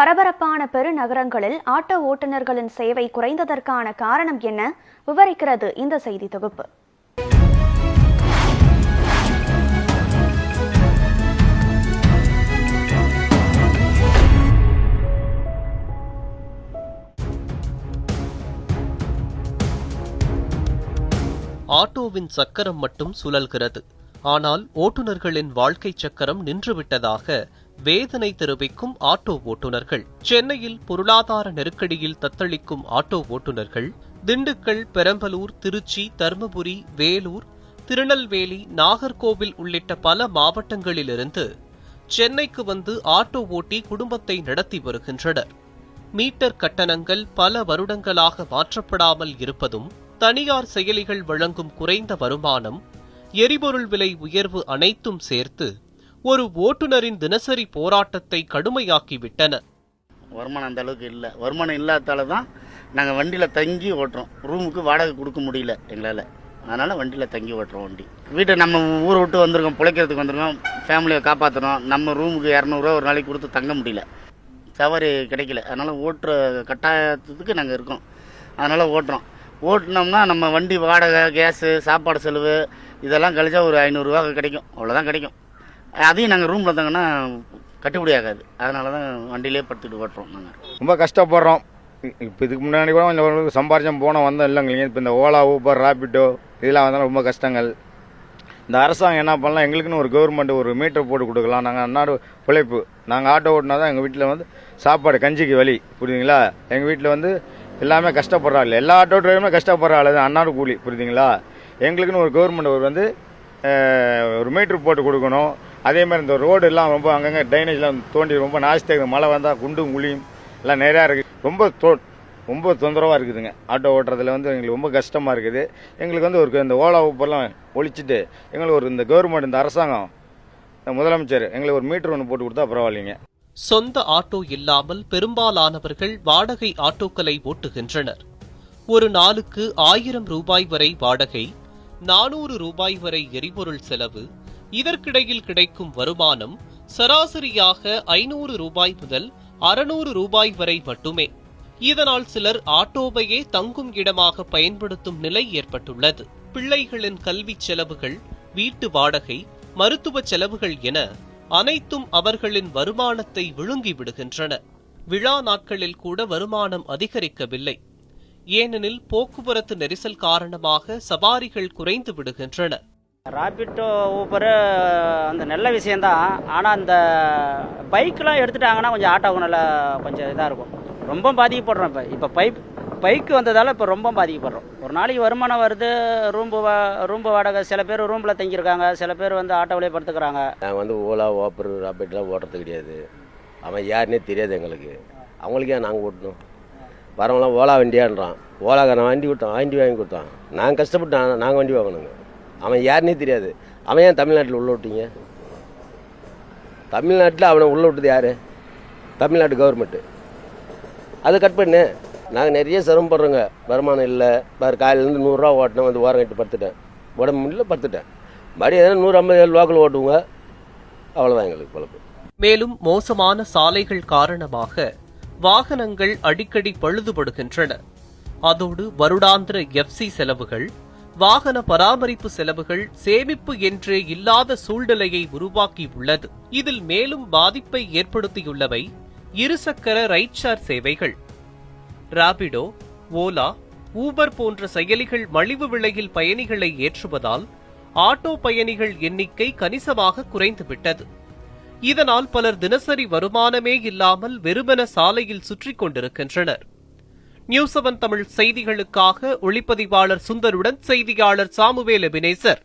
பரபரப்பான பெருநகரங்களில் ஆட்டோ ஓட்டுநர்களின் சேவை குறைந்ததற்கான காரணம் என்ன? விவரிக்கிறது இந்த செய்தி தொகுப்பு. ஆட்டோவின் சக்கரம் மட்டும் சுழல்கிறது. ஆனால் ஓட்டுநர்களின் வாழ்க்கை சக்கரம் நின்றுவிட்டதாக வேதனை தெரிவிக்கும் ஆட்டோ ஓட்டுநர்கள். சென்னையில் பொருளாதார நெருக்கடியில் தத்தளிக்கும் ஆட்டோ ஓட்டுநர்கள். திண்டுக்கல் பெரம்பலூர் திருச்சி தருமபுரி வேலூர் திருநெல்வேலி நாகர்கோவில் உள்ளிட்ட பல மாவட்டங்களிலிருந்து சென்னைக்கு வந்து ஆட்டோ ஓட்டி குடும்பத்தை நடத்தி வருகின்றனர். மீட்டர் கட்டணங்கள் பல வருடங்களாக மாற்றப்படாமல் இருப்பதும் தனியார் செயலிகள் வழங்கும் குறைந்த வருமானம் எரிபொருள் விலை உயர்வு அனைத்தும் சேர்த்து ஒரு ஓட்டுநரின் தினசரி போராட்டத்தை கடுமையாக்கிவிட்டன. வருமானம் அந்த அளவுக்கு இல்லை. வருமானம் இல்லாதால தான் நாங்கள் வண்டியில் தங்கி ஓட்டுறோம். ரூமுக்கு வாடகை கொடுக்க முடியல எங்களால். அதனால் வண்டியில் தங்கி ஓட்டுறோம் வண்டி. வீட்டை நம்ம ஊரை விட்டு வந்திருக்கோம் பிழைக்கிறதுக்கு வந்திருக்கோம் ஃபேமிலியை காப்பாற்றணும் நம்ம ரூமுக்கு இரநூறுவா ஒரு நாளைக்கு கொடுத்து தங்க முடியல. சவாரி கிடைக்கல. அதனால் ஓட்டுற கட்டாயத்துக்கு நாங்கள் இருக்கோம். அதனால் ஓட்டுறோம். ஓட்டினோம்னா நம்ம வண்டி வாடகை கேஸு சாப்பாடு செலவு இதெல்லாம் கழிச்சா ஒரு ஐநூறுரூவா கிடைக்கும். அவ்வளோதான் கிடைக்கும். அதையும் நாங்கள் ரூமில் இருந்தாங்கன்னா கட்டுப்படி ஆகாது அதனால தான் வண்டியிலே படுத்துட்டு ஓட்டுறோம் நாங்கள் ரொம்ப கஷ்டப்படுறோம். இப்போ இதுக்கு முன்னாடி கூட கொஞ்சம் சம்பாரிச்சம் போனோம் வந்தோம் இல்லைங்க இப்போ இந்த ஓலா ஊபர் ராபிட்டோ இதெல்லாம் வந்தாலும் ரொம்ப கஷ்டங்கள். இந்த அரசாங்கம் என்ன பண்ணலாம் எங்களுக்குன்னு ஒரு கவர்மெண்ட் ஒரு மீட்டர் போட்டு கொடுக்கலாம். நாங்கள் அன்னாடு பிழைப்பு நாங்கள் ஆட்டோ ஓட்டினா தான் எங்கள் வீட்டில் வந்து சாப்பாடு கஞ்சிக்கு வழி புரியுதுங்களா? எங்கள் வீட்டில் வந்து எல்லாமே கஷ்டப்படுறாள் எல்லா ஆட்டோ டிரைவருமே கஷ்டப்படுறாள் தான் அன்னாடு கூலி புரியுதுங்களா? எங்களுக்குன்னு ஒரு கவர்மெண்ட் ஒரு வந்து ஒரு மீட்ரு போட்டு கொடுக்கணும். அதே மாதிரி இந்த ரோடு எல்லாம் ரொம்ப அங்கங்கே ட்ரைனேஜ்லாம் தோண்டி ரொம்ப நாஸ்தி மழை வந்தால் குண்டும் குழியும் எல்லாம் நிறையா இருக்குது ரொம்ப தோ ரொம்ப தொந்தரவாக இருக்குதுங்க. ஆட்டோ ஓட்டுறதுல வந்து எங்களுக்கு ரொம்ப கஷ்டமாக இருக்குது. எங்களுக்கு வந்து ஒரு இந்த ஓலா ஊப்பர்லாம் ஒழிச்சிட்டு எங்களுக்கு ஒரு இந்த கவர்மெண்ட் இந்த அரசாங்கம் இந்த முதலமைச்சர் எங்களுக்கு ஒரு மீட்டர் ஒன்று போட்டு கொடுத்தா பரவாயில்லைங்க. சொந்த ஆட்டோ இல்லாமல் பெரும்பாலானவர்கள் வாடகை ஆட்டோக்களை ஓட்டுகின்றனர். ஒரு நாளுக்கு ஆயிரம் ரூபாய் வரை வாடகை நானூறு ரூபாய் வரை எரிபொருள் செலவு இதற்கிடையில் கிடைக்கும் வருமானம் சராசரியாக ஐநூறு ரூபாய் முதல் அறுநூறு ரூபாய் வரை மட்டுமே. இதனால் சிலர் ஆட்டோவையே தங்கும் இடமாக பயன்படுத்தும் நிலை ஏற்பட்டுள்ளது. பிள்ளைகளின் கல்வி செலவுகள் வீட்டு வாடகை மருத்துவ செலவுகள் என அனைத்தும் அவர்களின் வருமானத்தை விழுங்கி விடுகின்றன. விழா நாட்களில் கூட வருமானம் அதிகரிக்கவில்லை. ஏனெனில் போக்குவரத்து நெரிசல் காரணமாக சவாரிகள் குறைந்து விடுகின்றன. ராபிட்டோ ஊப்பரு அந்த நல்ல விஷயந்தான் ஆனால் அந்த பைக்கெலாம் எடுத்துட்டாங்கன்னா கொஞ்சம் ஆட்டோவுக்கு நல்லா கொஞ்சம் இதாக இருக்கும். ரொம்ப பாதிக்கப்படுறோம் இப்போ. இப்போ பைப் பைக்கு வந்ததால் இப்போ ரொம்ப பாதிக்கப்படுறோம். ஒரு நாளைக்கு வருமானம் வருது ரூம்பு வா ரூம்பு வாடகை. சில பேர் ரூமில் தங்கியிருக்காங்க. சில பேர் வந்து ஆட்டோவிலே படுத்துக்கிறாங்க. நாங்கள் வந்து ஓலா ஓப்பர் ராபிட்லாம் ஓட்டுறது கிடையாது. அவன் யாருன்னே தெரியாது எங்களுக்கு. அவங்களுக்கே நாங்கள் ஓட்டணும்? வரவங்களாம் ஓலா வண்டியான்றான். ஓலாக்காரன் வண்டி விட்டான் வண்டி வாங்கி கொடுத்தான். நாங்கள் கஷ்டப்பட்டான் நாங்கள் வண்டி வாங்கணுங்க. அவன் யாருன்னே தெரியாது. அவன் ஏன் தமிழ்நாட்டில் உள்ள விட்டீங்க? தமிழ்நாட்டில் அவனை உள்ள விட்டது யார்? தமிழ்நாட்டு கவர்மெண்ட்டு அதை கட் பண்ணு. நாங்கள் நிறைய சிரமப்படுறோங்க வருமானம் இல்லை. வேறு காலையிலேருந்து நூறுரூவா ஓட்டினேன் வந்து ஓரம் கட்டி படுத்துட்டேன். உடம்பு முடியல படுத்துட்டேன். மறுபடியும் எதனா நூறு ஐம்பது ஏழு லோக்கல் ஓட்டுவோங்க. அவ்வளோதான் எங்களுக்கு பழப்பு. மேலும் மோசமான சாலைகள் காரணமாக வாகனங்கள் அடிக்கடி பழுதுபடுகின்றன. அதோடு வருடாந்திர எஃப்சி செலவுகள் வாகன பராமரிப்பு செலவுகள் சேமிப்பு என்றே இல்லாத சூழ்நிலையை உருவாக்கியுள்ளது. இதில் மேலும் பாதிப்பை ஏற்படுத்தியுள்ளவை இருசக்கர ரைட்ஷார் சேவைகள். ராபிடோ ஓலா ஊபர் போன்ற செயலிகள் மலிவு விலையில் பயணிகளை ஏற்றுவதால் ஆட்டோ பயணிகள் எண்ணிக்கை கணிசமாக குறைந்துவிட்டது. இதனால் பலர் தினசரி வருமானமே இல்லாமல் வெறுமன சாலையில் சுற்றிக் கொண்டிருக்கின்றனர். நியூஸ் செவன் தமிழ் செய்திகளுக்காக ஒளிப்பதிவாளர் சுந்தருடன் செய்தியாளர் சாமுவேல் எபினேசர்